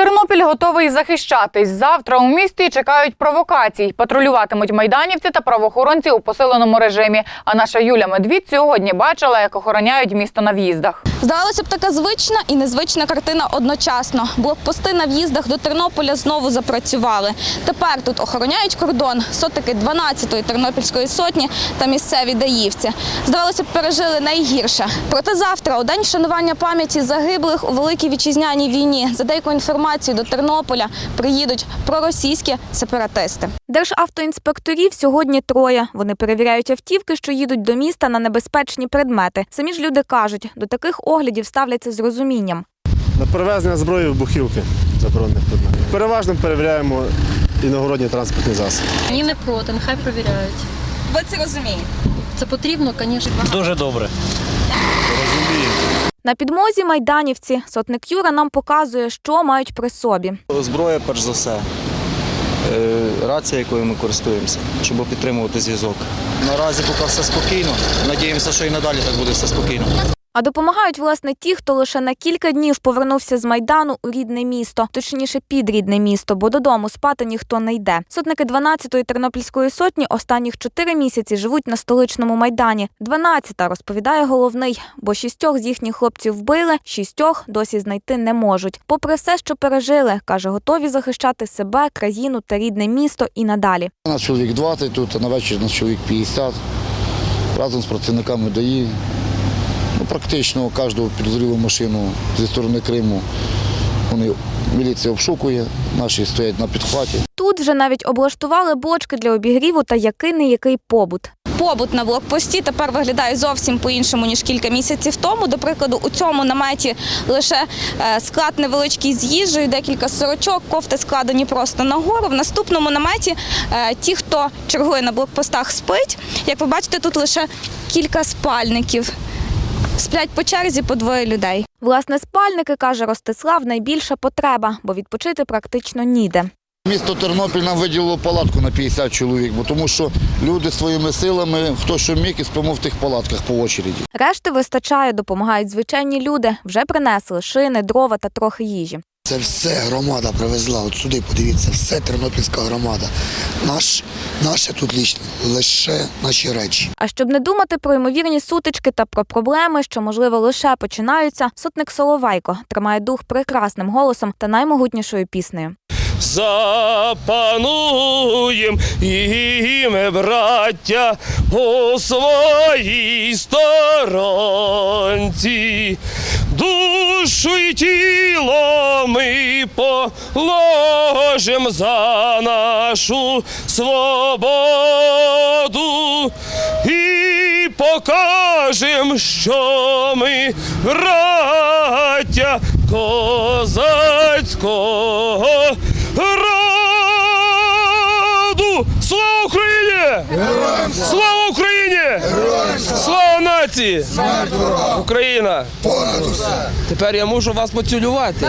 Віктор Тернопіль готовий захищатись. Завтра у місті чекають провокацій. Патрулюватимуть майданівці та правоохоронці у посиленому режимі. А наша Юля Медвідь сьогодні бачила, як охороняють місто на в'їздах. Здавалося б, така звична і незвична картина одночасно. Блокпости на в'їздах до Тернополя знову запрацювали. Тепер тут охороняють кордон сотики 12-ї тернопільської сотні та місцеві даївці. Здавалося б, пережили найгірше. Проте завтра, у день вшанування пам'яті загиблих у великій вітчизняній війні, за деякою інформацією до Тернополя приїдуть проросійські сепаратисти. Державтоінспекторів сьогодні троє. Вони перевіряють автівки, що їдуть до міста на небезпечні предмети. Самі ж люди кажуть, до таких оглядів ставляться з розумінням. На перевезення зброї вибухівки заборонених предметів. Переважно перевіряємо іногородні транспортні засоби. Ні, не проти, нехай перевіряють. Ви це розумієте? Це потрібно, звісно. Дуже добре. На підмозі майданівці сотник Юра нам показує, що мають при собі. Зброя, перш за все. Е, Рація, якою ми користуємося, щоб підтримувати зв'язок. Наразі поки все спокійно. Надіємося, що і надалі так буде все спокійно. А допомагають власне ті, хто лише на кілька днів повернувся з майдану у рідне місто, точніше під рідне місто, бо додому спати ніхто не йде. Сотники 12-ї тернопільської сотні останніх чотири місяці живуть на столичному майдані. 12-та, розповідає головний, бо шістьох з їхніх хлопців вбили, шістьох досі знайти не можуть. Попри все, що пережили, каже, готові захищати себе, країну та рідне місто і надалі. У нас чоловік 20 тут, а на вечір у нас чоловік 50. Разом з працівниками ДАІ. Ну, практично кожну підозрілу машину зі сторони Криму вони, міліція обшукує, наші стоять на підхваті. Тут вже навіть облаштували бочки для обігріву та який не який побут. Побут на блокпості тепер виглядає зовсім по-іншому ніж кілька місяців тому. До прикладу, у цьому наметі лише е, склад невеличкий з їжею, декілька сорочок, кофти складені просто нагору. В наступному наметі е, ті, хто чергує на блокпостах, спить. Як ви бачите, тут лише кілька спальників. Сплять по черзі по двоє людей. Власне, спальники, каже Ростислав, найбільша потреба, бо відпочити практично ніде. Місто Тернопіль нам виділило палатку на 50 чоловік, бо тому що люди своїми силами, хто що міг, і спимо в тих палатках по очереді. Решти вистачає, допомагають звичайні люди. Вже принесли шини, дрова та трохи їжі. Це все громада привезла. От сюди подивіться, все тернопільська громада. Наш, наше тут лічне, лише наші речі. А щоб не думати про ймовірні сутички та про проблеми, що можливо лише починаються, сотник Соловайко тримає дух прекрасним голосом та наймогутнішою піснею. Запануєм і ми, браття, у своїй сторонці. Душу і тіло ми положим за нашу свободу і покажем, що ми браття козацького роду. Слава Україні! Слава Україні! Слава нації! Україна! Тепер я мушу вас поцілювати.